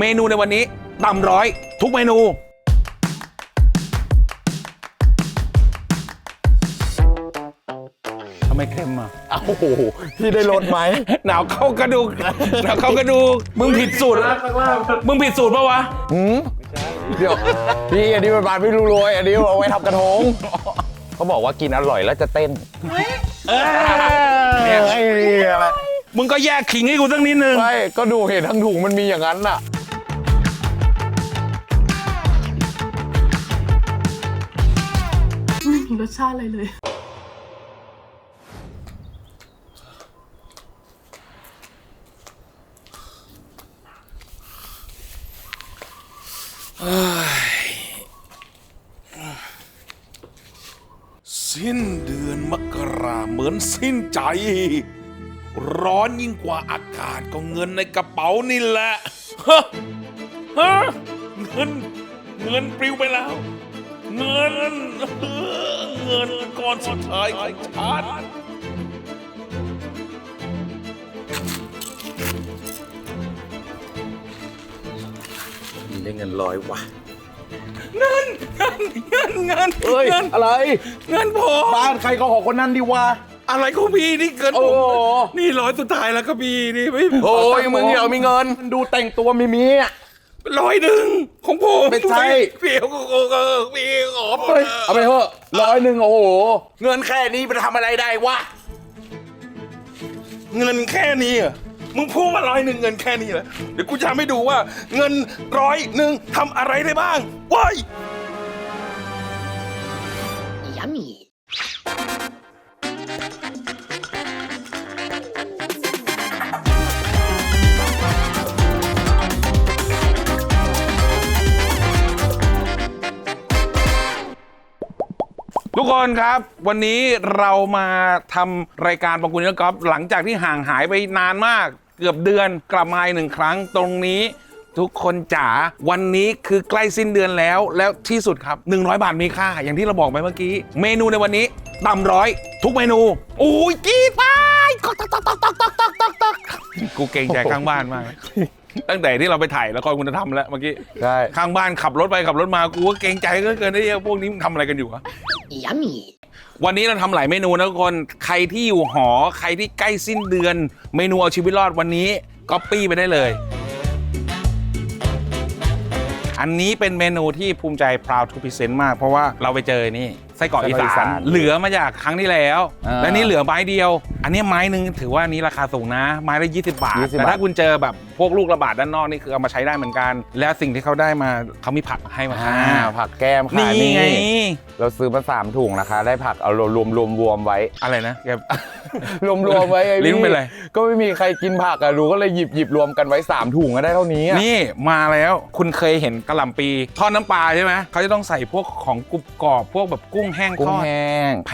เมนูในวันนี้ต่ำร้อย ทุกเมนู ทำไมเค็มอะ เอ้าโหพี่ได้ลดไหม หนาวเข้ากระดูก หนาวเข้ากระดูก มึงผิดสูตร มึงผิดสูตรปะวะหืมเดี๋ยว พี่อันนี้มันบานไม่รู้รวยอันนี้เอาไว้ทำกระทงเขาบอกว่ากินอร่อยแล้วจะเต้นเออเนี่ยไอ้นี่อะไรมึงก็แยกขิงให้กูสักนิดนึง ไม่ก็ดูเห็นทั้งถุงมันมีอย่างนั้นน่ะ รสชาติอะไรเลย สิ้นเดือนมกราเหมือนสิ้นใจ ร้อนยิ่งกว่าอากาศก็เงินในกระเป๋านี่แหละฮะฮะเงิน เงินปลิวไปแล้ว เงิน เออเงินก้อนสุดท้ายของฉันได้เงินร้อยว่ะเงินเงินเงินเฮ้ยเงินอะไร เงินพอบ้านใครก็หอคนนั้นดีวะ อะไรของพี่นี่เกินโอ้ผมโห นี่ร้อยสุดท้ายแล้วก็พี่นี่ไม่โอ้ยมึงเดี๋ยวมีเงิน ดูแต่งตัวมีมีอะ ร้อยหนึ่งของผมไม่ใช่พี่เอาก็ก็ก็พี่ขอเฮ้ยเอาไปเถอะร้อยหนึ่งโอ้โห เงินแค่นี้ไปทำอะไรได้วะ เงินแค่นี้เหรอมึงพูดว่าร้อยหนึ่งเงินแค่นี้เหรอเดี๋ยวกูจะให้ดูว่า เงินร้อยหนึ่งทำอะไรได้บ้างว้าย Yummy. ทุกคนครับ วันนี้เรามาทำรายการประกุลกอล์ฟหลังจากที่ห่างหายไปนานมาก เกือบเดือนกลับมาอีกหนึ่งครั้งตรงนี้ ทุกคนจ๋าวันนี้คือใกล้สิ้นเดือนแล้ว แล้วที่สุดครับ 100 บาทมีค่า อย่างที่เราบอกไปเมื่อกี้ เมนูในวันนี้ต่ำร้อย ทุกเมนูโอ้ยกีตายกูเก่งใจข้างบ้านมาก ตั้งแต่ที่เราไปถ่ายละครคุณธรรมแล้วเมื่อกี้ใช่ข้างบ้านขับรถไปขับรถมากูก็เกรงใจก็เกินได้เยอะพวกนี้มันทำอะไรกันอยู่วะ Yummy. วันนี้เราทำหลายเมนูนะทุกคน ใครที่อยู่หอ ใครที่ใกล้สิ้นเดือน เมนูเอาชีวิตรอดวันนี้ก๊อปปี้ไปได้เลย อันนี้เป็นเมนูที่ภูมิใจ proud to present มาก เพราะว่าเราไปเจอนี่ไส้กรอกอีไส้กรอกอีสาสานนเหลือมาจากครั้งที่แล้ว อ่า และนี่เหลือไม้เดียว อันนี้ไม้หนึ่งถือว่านี้ราคาสูงนะ ไม้ละ20 บาท 20แต่ถ้าบาท คุณเจอแบบพวกลูกระบาดด้านนอกนี่คือเอามาใช้ได้เหมือนกัน แล้วสิ่งที่เขาได้มาเขามีผักให้มาอ่าผักแก้มค่ะนี่ไง เราซื้อมาสามถุงนะคะ ได้ผักเอารวมรวมรวมรวมไว้ อะไรนะแก รวมรวมไว้ไอ้ลิ้นเป็นไร ก็ไม่มีใครกินผักอะดูก็เลยหยิบหยิบรวมกันไว้สามถุงก็ได้เท่านี้อะนี่มาแล้วคุณเคยเห็นกระหล่ำปีทอดน้ำปลาใช่ไหมเขาจะต้องใส่พวกของกรุบกรอบพวกแบบกุ้งแห้งกุ้ทงอดแห้ง แพ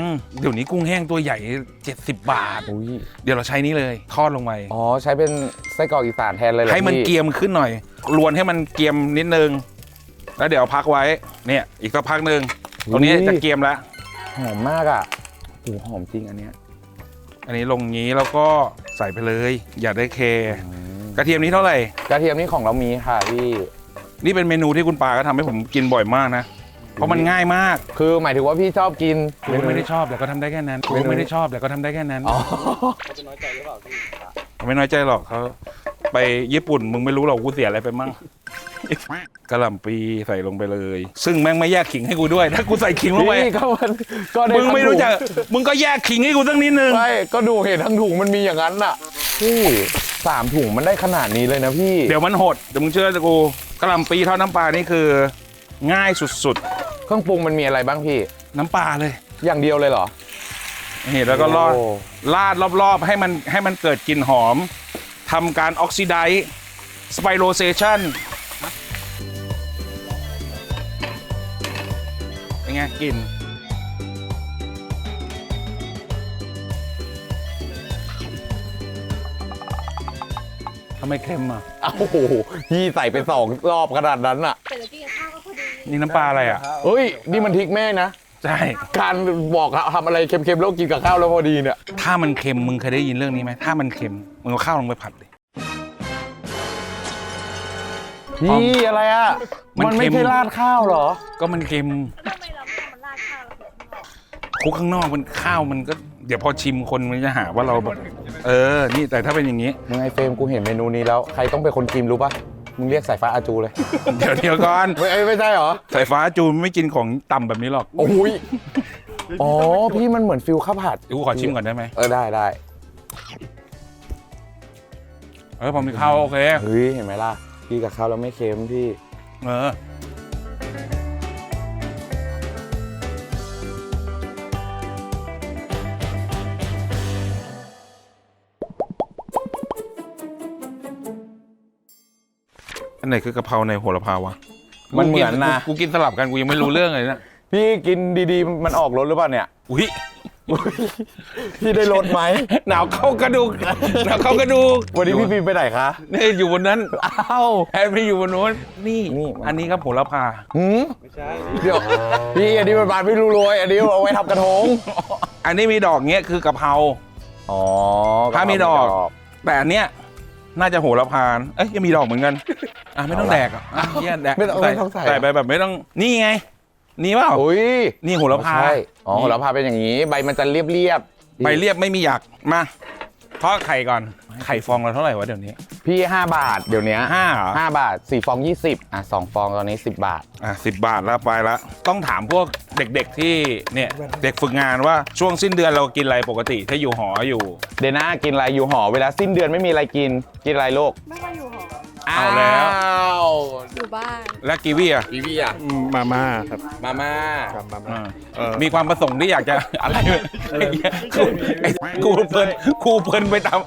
ง เดี๋ยวนี้กุ้งแห้งตัวใหญ่ 70บาท อุ้ยเดี๋ยวเราใช้นี้เลย ทอดลงไปอ๋อใช้เป็นไส้กรอกอีสานแทนเลยเหรอให้มันพี่เกรียมขึ้นหน่อยลวนให้มันเกรียมนิดนึง แล้วเดี๋ยวพักไว้ เนี่ย อีกสักพักหนึ่งตรงนี้จะเกรียมแล้ว หอมมากอะโอ้หอมจริงอันเนี้ยอันนี้ลงงี้แล้วก็ใส่ไปเลย อย่าได้เคกระเทียมนี้เท่าไหร่ กระเทียมนี่ของเรามีค่ะพี่ นี่เป็นเมนูที่คุณปาก็ทำให้ผมกินบ่อยมากนะ เพราะมันง่ายมากคือหมายถึงว่าพี่ชอบกิน กูไม่ได้ชอบแต่ก็ทำได้แค่นั้นกูไม่ได้ชอบแต่ก็ทำได้แค่นั้นอ๋อ ไม่น้อยใจหรอกเขาไปญี่ปุ่นมึงไม่รู้หรอกกูเสียอะไรไปมั่งกระหล่ำปีใส่ลงไปเลย ซึ่งแม่งไม่แยกขิงให้กูด้วย ถ้ากูใส่ขิงลงไปพี่ก็มันก็ได้มึงไม่รู้จักทั้งถุมึงก็แยกขิงให้กูสักนิดนึงงไม่ก็ดูเห็นทั้งถุงมันมีอย่างนั้นอะพี่สามถุงมันได้ขนาดนี้เลยนะพี่ เดี๋ยวมันหดเดี๋ยวมึงเชื่อกูกระหล่ำปีทอดน้ำปลานี่คือ ง่ายสุด เครื่องปรุงมันมีอะไรบ้างพี่ๆน้ำปลาเลย อย่างเดียวเลยเหรอ นี่แล้วก็รอดโอ้ ลาดรอบๆ ให้มันให้มันเกิดกลิ่นหอมทำการออกซิไดซ์สไปโรเซชันเป็นไงกลิ่นทำไมเค็มอะเอ้าโอ้โหพี่ใส่ไปสองรอบขนาดนั้นอะแต่ละพี่กับข้าวก็พอดี นี่น้ำปลาอะไรอะ เฮ้ย นี่มันทริกแม่นะ ใช่ การบอกทำอะไรเค็มๆแล้วกินกับข้าวแล้วพอดีเนี่ย ถ้ามันเค็มมึงเคยได้ยินเรื่องนี้ไหม ถ้ามันเค็มมึงเอาข้าวลงไปผัดเลยพี่อะไรอะ มันมันไม่เค็มใช่ราดข้าวเหรอ ก็มันเค็มทำไมเราไม่เอามันราดข้าวเราถึงข้างนอกคลุกข้างนอกมันข้าวมันก็เดี๋ยวพอชิมคนมันจะหาว่าเราแบบ เออ นี่แต่ถ้าเป็นอย่างนี้ มึงไอเฟรมกูเห็นเมนูนี้แล้ว ใครต้องเป็นคนกินรู้ป่ะ มึงเรียกสายฟ้าอาจูเลย เดี๋ยวเดี๋ยวก่อนไม่เอ้ยไม่ใช่เหรอ สายฟ้าจูนไม่กินของต่ำแบบนี้หรอกโอ้ยอ๋อ พี่มันเหมือนฟิลข้าวผัดเดี๋ยวกูขอชิมก่อนได้ไหมเออได้ได้เออพอมีข้าวโอเค เฮ้ย เห็นไหมล่ะ พี่กับข้าวแล้วไม่เค็มพี่ เออ อันไหนคือกะเพราในโหระพาวะมันเหมือนนะ กูกินสลับกันกูยังไม่รู้เรื่องเลยนะพี่กินดีๆ มันออกรสหรือเปล่าเนี่ย อุ้ยพี่ได้รสไหม หนาวเข้ากระดูกหนาวเข้ากระดูกวันนี้พี่ฟิล์มไปไหนคะนี่อยู่บนนั้นอ้าวแอนไปอยู่บนนู้นนี่นี่ อันนี้ครับโหระพาหืมเดี๋ยวพี่อันนี้มันบานไม่รู้รวยอันนี้เอาไว้ทำกระทง อันนี้มีดอกเงี้ยคือกะเพราอ๋อถ้ามีดอก แต่อันเนี้ย น่าจะโหระพาเอ้ยยังมีดอกเหมือนกัน อะไม่ต้องแดกอะอะเหี้ยแดกไม่ต้องไม่ต้องใส่ ใส่ไปแบบไม่ต้องนี่ไง นี่เปล่าอุ้ยนี่โหระพา ใช่อ๋อโหระพาเป็นอย่างนี้ ใบมันจะเรียบเรียบๆ ใบเรียบไม่มีหยักมาทอดไข่ก่อน ไข่ฟองเราเท่าไหร่วะเดี๋ยวนี้ พี่ 5 บาทเดี๋ยวนี้ห้าเหรอ ห้าบาท4ฟอง 20อะ2ฟองตอนนี้ 10 บาท อะสิบบาทแล้วไปละ ต้องถามพวกเด็กๆที่เนี่ยเด็กฝึกงานว่าช่วงสิ้นเดือนเรากินอะไรปกติถ้าอยู่หออยู่ เดยวน่ากินอะไรอยู่หอ เวลาสิ้นเดือนไม่มีอะไรกินกินอะไรโลกไม่ว่าอยู่หอ เอาแล้ววอยู่บ้าน และกีวีอะพี่พี่อะมาม่าครับมาม่าครับมาม่า อ่าเออ มีความประสงค์ที่อยากจะ อะไรไอ้เหี้ยกูไอ้กูเพลินกูเพลินไปตาม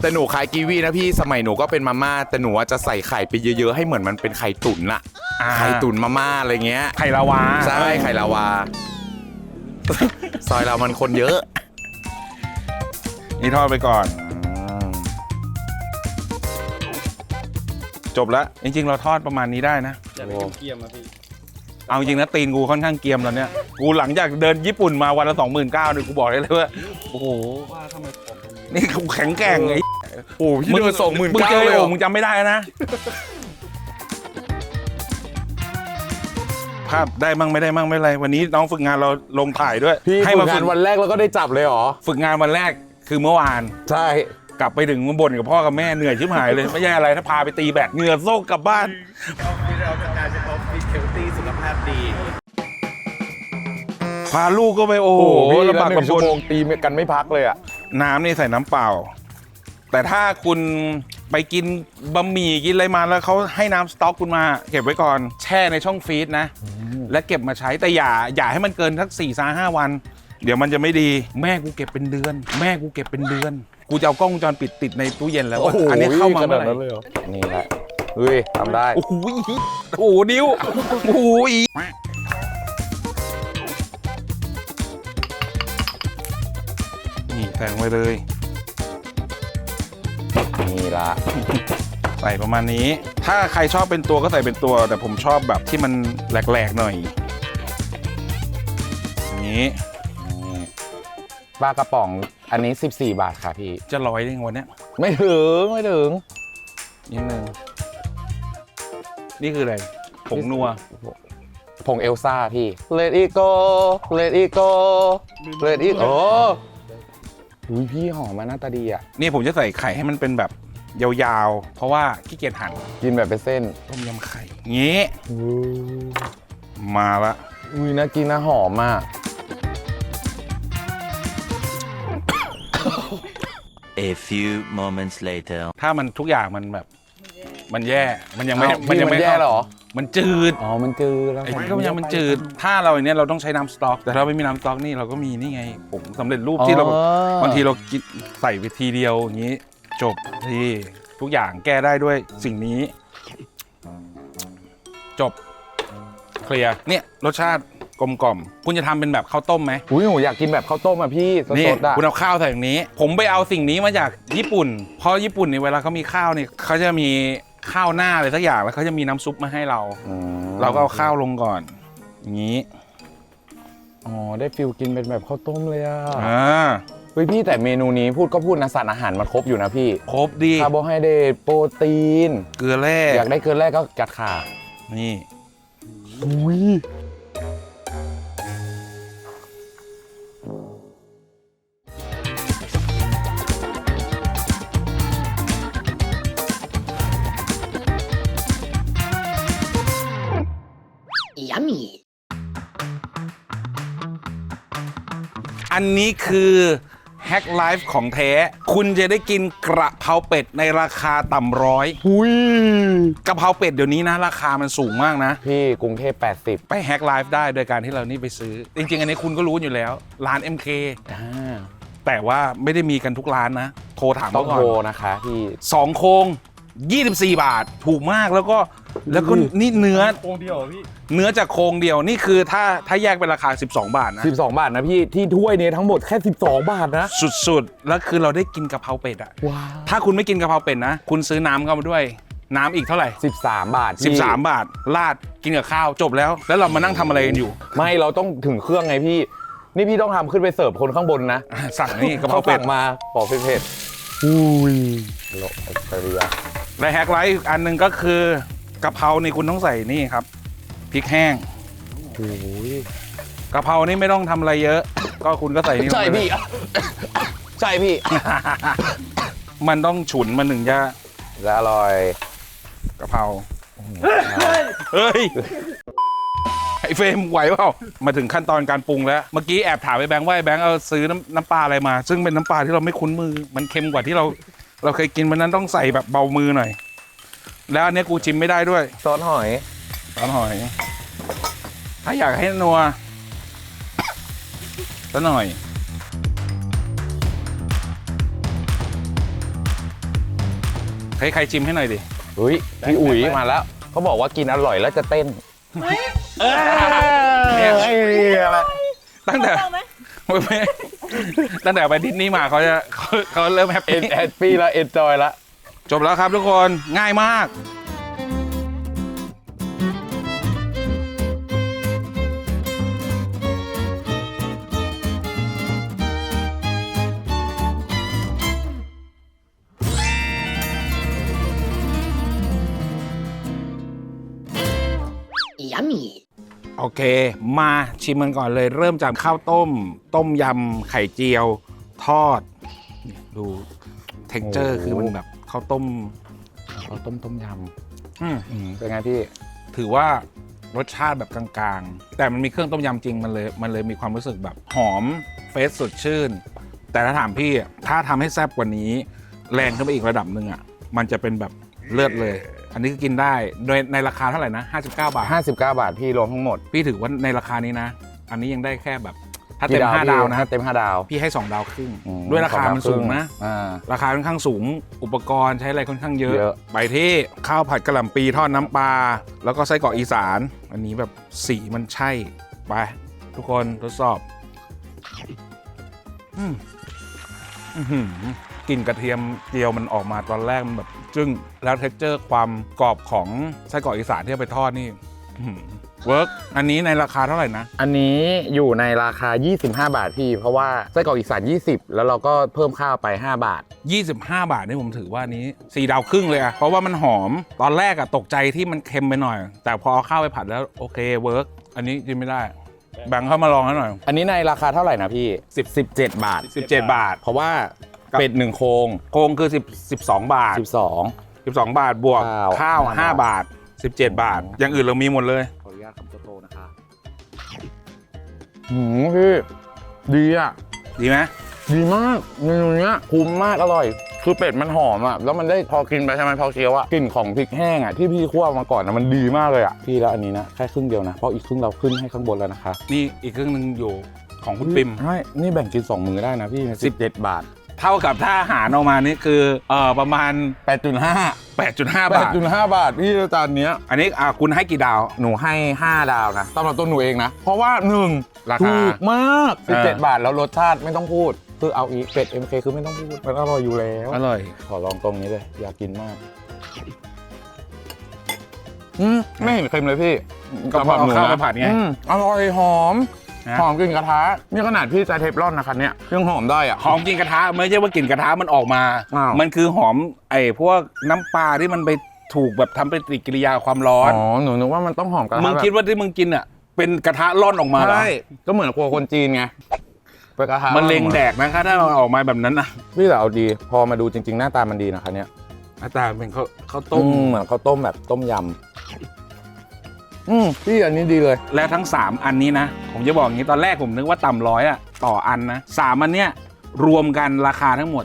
แต่หนูขายกีวีนะพี่สมัยหนูก็เป็นมาม่าแต่หนูว่าจะใส่ไข่ไปเยอะๆให้เหมือนมันเป็นไข่ตุ๋นอะอ่า ไข่ตุ๋นมาม่าอะไรเงี้ยไข่ลาวาใช่ไข่ลาวา ซอยเรามันคนเยอะ นี่ทอดไปก่อนจบแล้วจริง ๆ เราทอดประมาณนี้ได้นะ จะได้เกียมๆนะพี่ เอาจริงนะตีนกูค่อนข้างเกรียมตอนเนี้ยกูหลังจากเดินญี่ปุ่นมาวันละสองหมื่นเก้าเนี่ยกูบอกได้เลยว่า โอ้โห ว่าทำไมผมตรงนี้นี่กูแข็งแกร่งไอ้ โอ้พี่เดินสองหมื่นมึงเก้าเจอเลยไอ้เหรโอ่องมึงจำไม่ได้นะ ภาพได้มั่งไม่ได้มั่งไม่เป็นไร วันนี้น้องฝึกงานเราลงถ่ายด้วย พี่ให้ฝึมากงาฝึนกวันแรกแล้วก็ได้จับเลยเหรอ ฝึกงานวันแรกคือเมื่อวาน ใช่ กลับไปถึงมาบ่นกับพ่อกับแม่เหนื่อยชิบหายเลย ไม่ใช่อะไรถ้าพาไปตีแบดเหงื่อโซกกลับบ้าน เราจะการเฉพาะฟิตเฮลตี้สุขภาพดี พาลูกก็ไปโอ้โหโอ้โหพี่ลำละบากหกับนึ่งชั่บวนโมงตีกันไม่พักเลยอะ น้ำนี่ใส่น้ำเปล่า แต่ถ้าคุณไปกินบะหมี่กินอะไรมาแล้วเขาให้น้ำสต๊อกคุณมา เก็บไว้ก่อนแช่ในช่องฟรีซนะ และเก็บมาใช้แต่อย่าอย่าให้มันเกินทักสี่สาห้าวัน เดี๋ยวมันจะไม่ดีแม่กูเก็บเป็นเดือน แม่กูเก็บเป็นเดือน กูจะเอากล้องวงจรปิดติดในตู้เย็นแล้วว่าอันนี้เข้ามาขเมื่นาอดไหร่ นั้นเลยเหรอนี่แหละเฮ้ยทำได้ โอ้โหโอ้โหนิ้ว โอ้โหนี่แทงไว้เลย นี่ละใส่ประมาณนี้ ถ้าใครชอบเป็นตัวก็ใส่เป็นตัว แต่ผมชอบแบบที่มันแหลกๆหน่อยอย่างนี้ปลากระป๋องอันนี้ 14 บาทค่ะพี่ จะร้อยได้ไงวันเนี้ยไม่ถึง ไม่ถึงนิดนึงนี่คืออะไร ผงนัว ผงเอลซ่าพี่ Let it go Let it go Let it โอ้ อุ้ยพี่หอมมาหน้าตาดีอะ นี่ผมจะใส่ไข่ให้มันเป็นแบบยาวๆ เพราะว่าขี้เกียจหั่นกินแบบเป็นเส้นต้มยำไข่งี้มาละอุ้ยน่ากินนะหอมมาก A few moments later. ถ้ามันทุกอย่างมันแบบ มันแย่ มันยังไม่ อ้าวพี่มันแย่เหรอ มันจืด อ๋อ มันจืดแล้วไอ้ต้มยำมันจืด ถ้าเราอย่างเนี้ยเราต้องใช้น้ำสต๊อก แต่ถ้าเราไม่มีน้ำสต๊อกนี่เราก็มีนี่ไงผงสำเร็จรูปที่เราบางทีเรากินใส่ไปทีเดียวอย่างนี้ จบทีทุกอย่างแก้ได้ด้วยสิ่งนี้ จบ เคลียร์ เนี่ยรสชาติกลมกล่อม คุณจะทำเป็นแบบข้าวต้มไหม อุ้ยหนูอยากกินแบบข้าวต้มอะพี่สนี่ดๆอะ คุณเอาข้าวใส่อย่างนี้ ผมไปเอาสิ่งนี้มาจากญี่ปุ่น เพราะญี่ปุ่นเนี่ยเวลาเขามีข้าวเนี่ยเขาจะมี ข้าวหน้าอะไรสักอย่างแล้วเขาจะมีน้ำซุปมาให้เรา อืมเราก็เอาข้าวลงก่อน อย่างนี้อ๋อได้ฟิลกินเป็นแบบข้าวต้มเลยอะอ่าเฮ้ยพี่แต่เมนูนี้พูดก็พูดนะสารอาหารมันครบอยู่นะพี่ครบดีคาร์โบไฮเดรตโปรตีน เกลือแร่อยากได้เกินแรกก็กัดขานี่อุ้ย อันนี้คือแฮกไลฟ์ของแท้ คุณจะได้กินกระเพราเป็ดในราคาต่ำร้อยอุ้ยกะเพราเป็ดเดี๋ยวนี้นะ ราคามันสูงมากนะ พี่กรุงเทพ80 ไปแฮกไลฟ์ได้โดยการที่เรานี่ไปซื้อ จริง ๆ อันนี้คุณก็รู้อยู่แล้ว ร้าน MK อ่าแต่ว่าไม่ได้มีกันทุกร้านนะ โทรถามต้องเขาก่โทรอนนะคะพี่สองโครง24 บาท ถูกมากแล้วก็แล้วก็นี่เนื้อโครงเดียวเหรอพี่ เนื้อจากโครงเดียวนี่คือถ้าถ้าแยกเป็นราคา 12 บาทนะ 12 บาทนะพี่ที่ถ้วยนี้ทั้งหมดแค่ 12 บาทนะ สุดๆ แล้วคือเราได้กินกะเพราเป็ดอะว้าว ถ้าคุณไม่กินกะเพราเป็ดนะ คุณซื้อน้ำเข้ามาด้วย น้ำอีกเท่าไหร่ 13 บาทพี่13 บาทราดกินกับข้าวจบแล้ว แล้วเรามานั่งทำอะไรกันอยู่ไม่เราต้องถึงเครื่องไงพี่ นี่พี่ต้องทำขึ้นไปเสิร์ฟคนข้างบนนะอะสั่งนี่กะเพราเป็ด สั่งมาขอเผ็ดๆอุ้ยโลออสเตรเลีย และแฮกไลท์อีกอันหนึ่งก็คือ กะเพรานี่คุณต้องใส่นี่ครับพริกแห้งโอ้ยกะเพรานี่ไม่ต้องทำอะไรเยอะ ก็คุณก็ใส่นี่ลงใช่ไปเลยพี่ใช่พี่ มันต้องฉุนมันถึงจะและอร่อย กะเพราเฮ้ยไอเฟรมไหวเปล่ามาถึงขั้นตอนการปรุงแล้วเมื่อกี้แอบถามไอ้แบงค์ว่าไอ้แบงค์เอาซื้อน้ำน้ำปลาอะไรมา ซึ่งเป็นน้ำปลาที่เราไม่คุ้นมือ มันเค็มกว่าที่เรา เราเคยกินมันนั้นต้องใส่แบบเบามือหน่อย แล้วอันเนี้ยกูชิมไม่ได้ด้วยซอสหอยซอสหอย ถ้าอยากให้นัวสักหน่อย ใครใครชิมให้หน่อยดิ เฮ้ยพี่อุ๋ยมาแล้ว เขาบอกว่ากินอร่อยแล้วจะเต้นเนี่ย เอ้ยอะไรตั้งแต่ลองไหมไม่ตั้งแต่ไปดิสนีย์มาเขาจะเขาเขาเริ่มแฮปเอ็ปี้นแอดปี้แล้วเอ็นจอยแล้ว จบแล้วครับทุกคนง่ายมากヤミโอเค มาชิมมันก่อนเลย เริ่มจากข้าวต้ม ต้มยำไข่เจียว ทอด ดูเท็กเจอร์โอ้โหคือมันแบบ ข้าวต้มเราต้มต้มยอืมำอืมเป็นไงพี่ถือว่ารสชาติแบบกลางๆ แต่มันมีเครื่องต้มยำจริงมันเลยมันเลยมีความรู้สึกแบบหอมเฟรชสดชื่น แต่ถ้าถามพี่อะถ้าทำให้แซ่บกว่านี้ แรงขึ้นไปอีกระดับหนึ่งอะมันจะเป็นแบบเลือดเลย อันนี้ก็กินได้โดยในราคาเท่าไหร่นะ 59 บาท 59 บาทพี่รวมทั้งหมด พี่ถือว่าในราคานี้นะ อันนี้ยังได้แค่แบบ ถ้าเต็มกี่5ดาวนะถ้เต็ม5ดาว พี่ให้2ดาวครึ่งอืมด้วยราคาสอดวมันสูงนะครึ่อ่าราคาค่อนข้างสูง อุปกรณ์ใช้อะไรค่อนข้างเยอะเยอะไปที่ข้าวผัดกะหล่ำปีทอดน้ำปลา แล้วก็ไส้กรอกอีสาน อันนี้แบบสีมันใช่ ไป ทุกคนทดสอบอืมอื้อหือกลิ่นกระเทียมเจียวมันออกมาตอนแรกมันแบบจึ้งแล้วเท็กเจอร์ความกรอบของไส้กรอกอีสานที่เอาไปทอดนี่อื้อหือ เวิร์กอันนี้ในราคาเท่าไหร่นะ อันนี้อยู่ในราคา 25 บาทพี่ เพราะว่าไส้กรอกอีสาน20 แล้วเราก็เพิ่มข้าวไป 5 บาท 25 บาทนี่ผมถือว่านี้สี่ดาวครึ่งเลยอะเพราะว่ามันหอมตอนแรกอะตกใจที่มันเค็มไปหน่อย แต่พอเอาข้าวไปผัดแล้วโอเคเวิร์กอันนี้กินไม่ได้ แบ่งเข้ามาลองให้หน่อย อันนี้ในราคาเท่าไหร่นะพี่10 17 บาท 17 บาท เพราะว่าเป็ดหนึ่งโครงโครงคือ10 12 บาท 12 12 บาทบวกข้าว ข้าวห้า5บาท 17 บาท อย่างอื่นเรามีหมดเลยขออนุญาตคำโตๆนะคะหืมพี่ ดีอะ ดีไหมดีมากเมนูเนี้ยคุ้มมากอร่อย คือเป็ดมันหอมอะ แล้วมันได้พอกินไปใช่ไหมพอเคี้ยวอะกลิ่นของพริกแห้งอะที่พี่คั่วมาก่อนนะมันดีมากเลยอะพี่แล้วอันนี้นะ แค่ครึ่งเดียวนะ เพราะอีกครึ่งเราขึ้นให้ข้างบนแล้วนะคะนี่อีกครึ่งหนึ่งอยู่ของคุณปิม ใช่นี่แบ่งกิน 2 มือได้นะพี่สิบ 17 บาท เท่ากับถ้าอาหารออกมานี่คือเอ่อประมาณ 8.5 8.5 บาท 8.5 บาทพี่จานเนี้ย อันนี้อะคุณให้กี่ดาว หนูให้ 5 ดาวนะสำหรับตัวหนูเองนะ เพราะว่า1ราคา ถูกมาก เออ 17 บาทแล้วรสชาติไม่ต้องพูด คือเอาอีกเป็ด MK คือไม่ต้องพูด มันอร่อยอยู่แล้ว อร่อย ขอลองตรงนี้เลย อยากกินมาก อืมไม่เห็นเค็มเลยพี่ก็เพราะเอาข้าวไปผัดไง อืมอร่อยหอม ฮะหอมกลิ่นกระทะนี่ขนาดพี่ใช้เทฟลอนนะคะเนี่ยยังหอมได้อะหอมกลินกระทะไม่ใช่ว่ากลิ่นกระทะมันออกมา อ้าว มันคือหอมไอ้พวกน้ำปลาที่มันไปถูกแบบทำปฏิกิริยาความร้อนอ๋อหนูนึกว่ามันต้องหอมกระทะมึงคิดว่าที่มึงกินอะ เป็นกระทะร่อนออกมาเหรอใช่ก็เหมือนครัวคนจีนไงเป็นกระทะมันเลงแดกนะคะถ้ามันออกมาแบบนั้นนะพี่แต่เอาดี พอมาดูจริง ๆ หน้าตามันดีนะคะเนี่ยอาจารย์เป็นข้าวข้าวต้ต้มมเหมือนข้าวต้มแบบต้มยำ อืมพี่อันนี้ดีเลย แล้วทั้ง 3 อันนี้นะ ผมจะบอกอย่างนี้ตอนแรกผมนึกว่าต่ำร้อยอะต่ออันนะสามอันเนี้ยรวมกันราคาทั้งหมด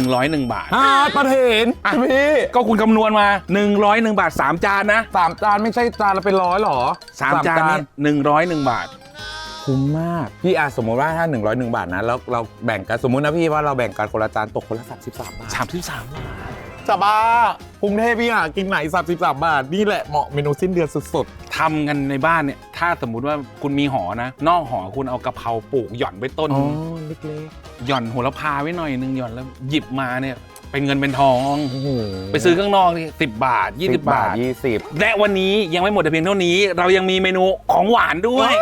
101 บาทฮาประเทนพี่ก็คุณคำนวณมา 101 บาท 3 จานนะ สามจานไม่ใช่จานละเป็นร้อยหรอ3 จานนี้101 บาท คุ้มมาก พี่อาสมมติว่าถ้า 101 บาทนะแล้วเราแบ่งกันสมมุตินะพี่ว่าเราแบ่งกันคนละจานตกคนละ33บาท33บาท จะบ้ากรุงเทพพี่อะกินไหน33บาท นี่แหละเหมาะเมนูสิ้นเดือนสุดทำกันในบ้านเนี่ย ถ้าสมมุติว่าคุณมีหอนะ นอกหอคุณเอากะเพราปลูกหย่อนไว้ต้นๆอ๋อเล็กหย่อนโหระพาไว้หน่อยนึงหย่อนแล้วหยิบมาเนี่ย เป็นเงินเป็นทอง ๆโอ้โหไปซื้อข้างนอกนี่สิบาท 20 บาท ยี่สิบและวันนี้ยังไม่หมดแต่เพียงเท่านี้ เรายังมีเมนูของหวานด้วย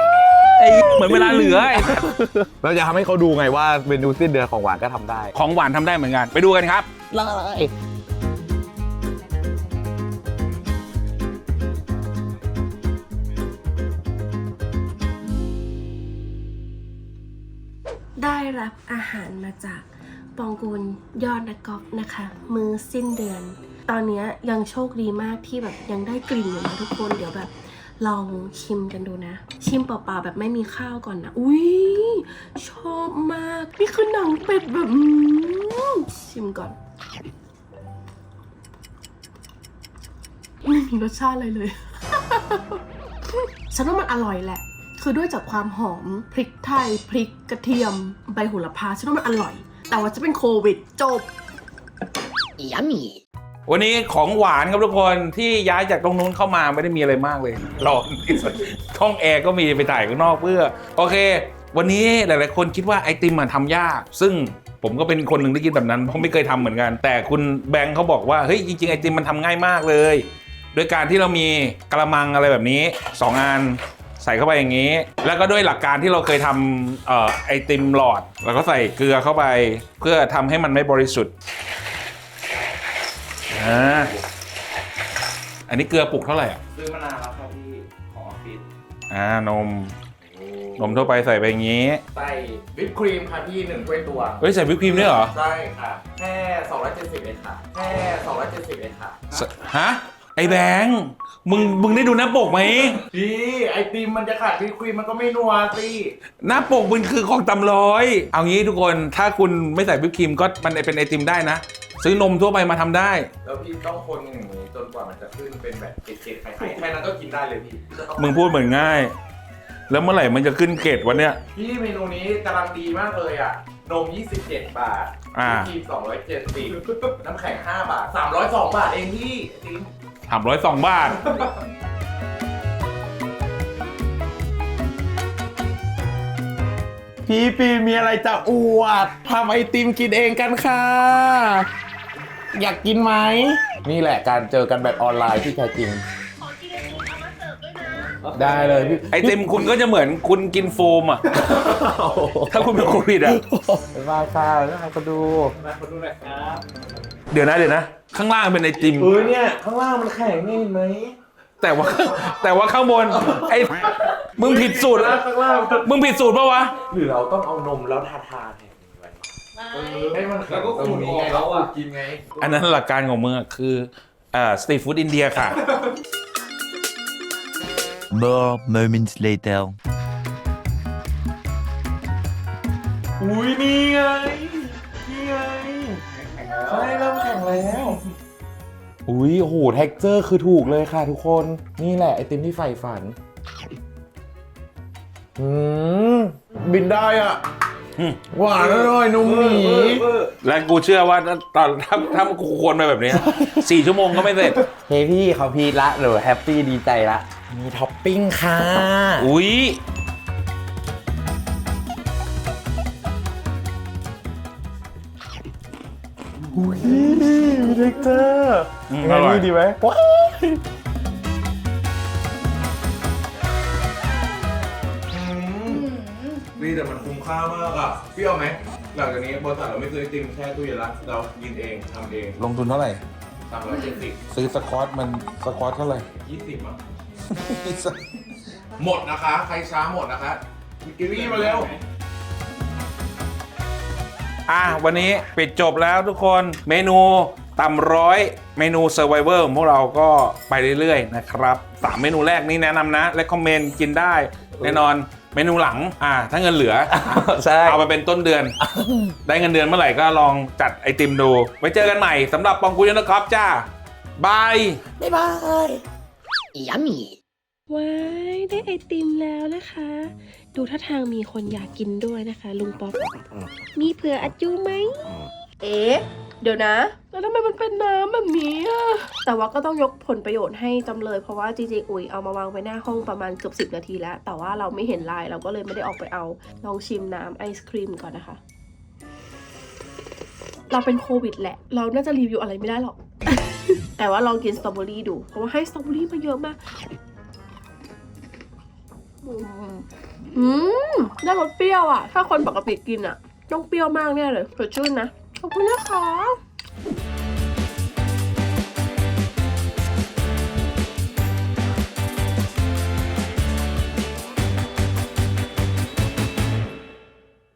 ไอ้เหมือนเวลาเหลือไอ้เราจะทำให้เขาดูไงว่าเมนูสิ้นเดือนของหวานก็ทำได้ ของหวานทำได้เหมือนกัน ไปดูกันครับ เลย รับอาหารมาจากปองกูลยอดนักกอล์ฟนะคะ มือสิ้นเดือน ตอนนี้ยังโชคดีมากที่แบบยังได้กลิ่นอยู่นะทุกคนเดี๋ยวแบบลองชิมกันดูนะ ชิมเปล่าๆแบบไม่มีข้าวก่อนนะ อุ้ยชอบมาก นี่คือหนังเป็ดแบบชิมก่อน ไม่มีรสชาติอะไรเลย ฉันว่ามันอร่อยแหละ คือด้วยจากความหอมพริกไทยพริกกระเทียมใบโหระพาฉันว่ามันอร่อย แต่ว่าจะเป็นโควิดจบ Yummy. วันนี้ของหวานครับทุกคนที่ย้ายจากตรงนู้นเข้ามาไม่ได้มีอะไรมากเลยร้อนที่สุดห้องแอร์ก็มีไปถ่ายข้างนอกเพื่อ โอเค วันนี้หลาย ๆ คนคิดว่าไอติมมันทำยาก ซึ่งผมก็เป็นคนหนึ่งที่คิดแบบนั้นเพราะไม่เคยทำเหมือนกัน แต่คุณแบงค์เขาบอกว่าเฮ้ยจริง ๆ ไอติมมันทำง่ายมากเลย โดยการที่เรามีกระมังอะไรแบบนี้สองอันใส่เข้าไปอย่างนี้ แล้วก็ด้วยหลักการที่เราเคยทำเอ่อไอติมหลอดแล้วก็ใส่เกลือเข้าไป เพื่อทำให้มันไม่บริสุทธิ์อ่าอันนี้เกลือปลุกเท่าไหร่อะซื้อมานานแล้วครับพี่ของออฟฟิศอ่านมนมทั่วไปใส่ไปอย่างนี้ ใส่วิปครีมค่ะพี่หนึ่งถ้วยตวงเฮ้ยใส่วิปครีมด้วยเหรอ ใช่ค่ะ แค่270เองค่ะ แค่270เองค่ะสฮะ ไอแบงค์มึงมึงได้ดูหน้าปกไหมพี่ไอติมมันจะขาดวิปครีมมันก็ไม่นัวสิหน้าปกมันคือของตำร้อย เอางี้ทุกคนถ้าคุณไม่ใส่วิปครีมก็มันเป็นไอติมได้นะ ซื้อนมทั่วไปมาทำได้ แล้วพี่ต้องคนอย่างนี้จนกว่ามันจะขึ้นเป็นแบบเกล็ดๆไข่ๆแค่นั้นก็กินได้เลยพี่มึงพูดเหมือนง่าย แล้วเมื่อไหร่มันจะขึ้นเกรดวันเนี้ย พี่เมนูนี้กำลังดีมากเลยอะ นม 27 บาทอ่าวิปครีม270น้ำแข็ง 5 บาท 302 บาทเองพี่ไอติม สามร้อยสองบาท พี่ปีมีอะไรจะอวดทำไอติมกินเองกันค่ะ อยากกินไหม นี่แหละการเจอกันแบบออนไลน์ที่แท้จริงได้เลยพี่ไอติมคุณก็จะเหมือนคุณกินโฟมอะ ถ้าคุณเป็นโควิดอะ บ๊ายบายค่ะแล้วใครก็ดู มาคนดูหน่อยครับ เดี๋ยวนะเดี๋ยวนะ ข้างล่างเป็นไอติมเฮ้ยเนี่ยข้างล่างมันแข็งนี่เห็นไหมแต่ว่าแต่ว่าข้างบนไอมึงผิดสูตร ข้างล่างมึงผิดสูตรปะวะ หรือเราต้องเอานมแล้วทาทาแทนไว้ให้มันแล้วก็ขูดออกแล้วอะกินไงอันนั้นหลักการของมึงอะคือเอ่อสตรีทฟู้ดอินเดียค่ะ More moments later. อุ้ยนี่ไงนี่ไงใช่เริ่มแข็งแล้ว อุ้ยโอ้โหเท็กเจอร์คือถูกเลยค่ะทุกคน นี่แหละไอติมที่ใฝ่ฝัน อืม บินได้อะอืมหวานอร่อยนุ่มหมีและกูเชื่อว่าตอนถ้าถ้ากูควรไปแบบเนี้ยสี่ชั่วโมงก็ไม่เสร็จ เฮ้ยพี่เขาพีดละหรือแฮปปี้ดีใจละ มีท็อปปิ้งค่ะ อุ้ย อุ้ยมีเท็กเจอร์อืมยังอไงร่อยพี่ดีไหมว้ายนี่แต่มันคุ้มค่ามากอะพี่เอาไหม หลังจากนี้บริษัทเราไม่ซื้อไอติมแช่ตู้เย็นละเรากินเองทำเองลงทุนเท่าไหร่ สามร้อยเจ็ดสิบซื้อสควอตมันสควอตเท่าไหร่ ยี่สิบอะ หมดนะคะ ใครช้าหมดนะคะกิวี่มาเร็ว อะวันนี้ปิดจบแล้วทุกคนเมนูต่ำร้อยเมนูเซอร์ไวเวอร์ของพวกเราก็ไปเรื่อยๆนะครับสามเมนูแรกนี้แนะนำนะ และคอมเมนต์กินได้ แน่นอนเมนูหลังอ่าถ้าเงินเหลือ ใช่เอาไปเป็นต้นเดือน ได้เงินเดือนเมื่อไหร่ก็ลองจัดไอติมดู ไว้เจอกันใหม่สำหรับปองกุยนะครับจ้าบาย Yummy. ว้ายได้ไอติมแล้วนะคะดูท่าทางมีคนอยากกินด้วยนะคะ ลุงป๊อป มีเผื่ออาจูไหม เอ๊ะ เดี๋ยวนะ แล้วทำไมมันเป็นน้ำแบบนี้อะแต่ว่าก็ต้องยกผลประโยชน์ให้จำเลยเพราะว่าจริงๆอุ๋ยเอามาวางไว้หน้าห้องประมาณเกือบสิบนาทีแล้ว แต่ว่าเราไม่เห็นลายเราก็เลยไม่ได้ออกไปเอา ลองชิมน้ำไอศครีมก่อนนะคะ เราเป็นโควิดแหละ เราน่าจะรีวิวอะไรไม่ได้หรอก แต่ว่าลองกินสตรอเบอรี่ดู เพราะว่าให้สตรอเบอรี่มาเยอะมากอืม อืมได้รสเปรี้ยวอะ ถ้าคนปกติกินอะ ต้องเปรี้ยวมากแน่เลยสดชื่นนะ ขอบคุณนะคะ